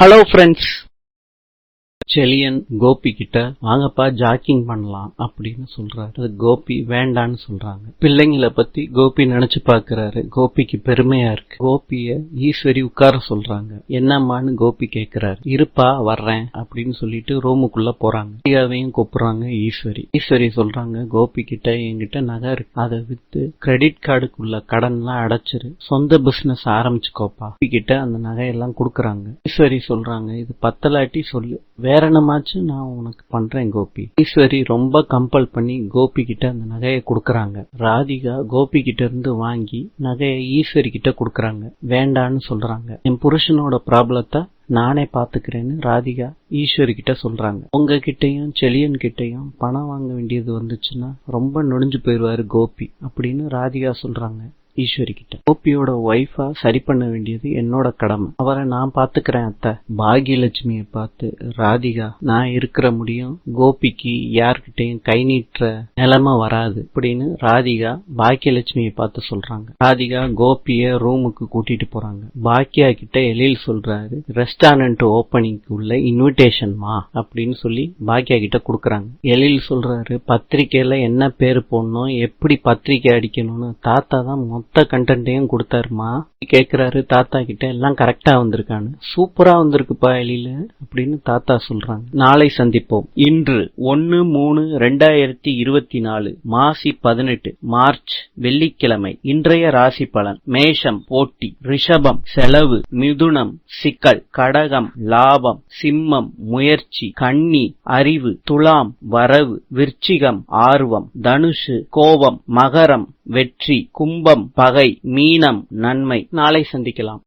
Hello friends. Chezhiyan Gopi கிட்ட வாங்கப்பா jogging பண்ணலாம் அப்படின்னு சொல்றாரு. அது கோபி வேண்டான்னு சொல்றாங்க. பிள்ளைங்களை பத்தி கோபி நினைச்சு பாக்குறாரு. கோபிக்கு பெருமையா இருக்கு. கோபிய ஈஸ்வரி உட்கார சொல்றாங்க. என்னம்மான்னு கோபி கேக்குறாரு. இருப்பா வர்றேன் அப்படின்னு சொல்லிட்டு ரூமுக்குள்ள போறாங்க. பிரியாவையும் கூப்பிடுறாங்க ஈஸ்வரி. ஈஸ்வரி சொல்றாங்க கோபி கிட்ட என்கிட்ட நகை இருக்கு. அதை வித்து கிரெடிட் கார்டுக்குள்ள கடன்லாம் அடைச்சிரு. சொந்த பிசினஸ் ஆரம்பிச்சுக்கோப்பா. கோபி கிட்ட அந்த நகையெல்லாம் கொடுக்குறாங்க. ஈஸ்வரி சொல்றாங்க இது பத்தலாட்டி சொல்லு. வேற என்னமாச்சும் நான் உனக்கு பண்றேன் கோபி. ஈஸ்வரி ரொம்ப கம்பல் பண்ணி கோபி கிட்ட அந்த நகையை கொடுக்கறாங்க. ராதிகா கோபி கிட்ட இருந்து வாங்கி நகையை ஈஸ்வரி கிட்ட கொடுக்கறாங்க. வேண்டான்னு சொல்றாங்க. என் புருஷனோட ப்ராப்ளத்தை நானே பாத்துக்கிறேன்னு ராதிகா ஈஸ்வரி கிட்ட சொல்றாங்க. உங்ககிட்டயும் செலியன் கிட்டயும் பணம் வாங்க வேண்டியது வந்துச்சுன்னா ரொம்ப நொடிஞ்சு போயிடுவாரு கோபி அப்படின்னு ராதிகா சொல்றாங்க. ஈஸ்வரி கிட்ட கோபியோட ஒய்ஃபா சரி பண்ண வேண்டியது என்னோட கடமை. அவரை நான் பாத்துக்கிறேன் அத்தை. பாகியலட்சுமியை பார்த்து ராதிகா நான் இருக்கிற முடியும் கோபிக்கு யார்கிட்டையும் கை நீட்டுற நிலைமை வராது அப்படின்னு ராதிகா பாக்கியலட்சுமியை பார்த்து சொல்றாங்க. ராதிகா கோபிய ரூமுக்கு கூட்டிட்டு போறாங்க. பாக்கியா கிட்ட எழில் சொல்றாரு ரெஸ்டாரண்ட் ஓப்பனிங்க்கு உள்ள இன்விடேஷன்மா அப்படின்னு சொல்லி பாக்கியா கிட்ட கொடுக்குறாங்க. எழில் சொல்றாரு பத்திரிக்கையில என்ன பேர் போடணும் எப்படி பத்திரிக்கை அடிக்கணும்னு? தாத்தா தான் மொத்த கண்டென்ட்டையும் கொடுத்தாருமா? கேட்குறாரு தாத்தா கிட்ட. எல்லாம் கரெக்டாக வந்திருக்கான்னு. சூப்பராக வந்திருக்குப்பா எழில அப்படின்னு தாத்தா சொல்கிறாங்க நாளை சந்திப்போம். இன்று ஒன்று மூணு ரெண்டாயிரத்தி இருபத்தி நாலு மாசி பதினெட்டு மார்ச் வெள்ளிக்கிழமை. இன்றைய ராசி பலன். மேஷம் போட்டி ரிஷபம் செலவு மிதுனம் சிக்கல் கடகம் லாபம் சிம்மம் முயற்சி கன்னி அறிவு துலாம் வரவு விருச்சிகம் ஆர்வம் தனுஷு கோபம் மகரம் வெற்றி கும்பம் பகை மீனம் நன்மை. நாளை சந்திக்கலாம்.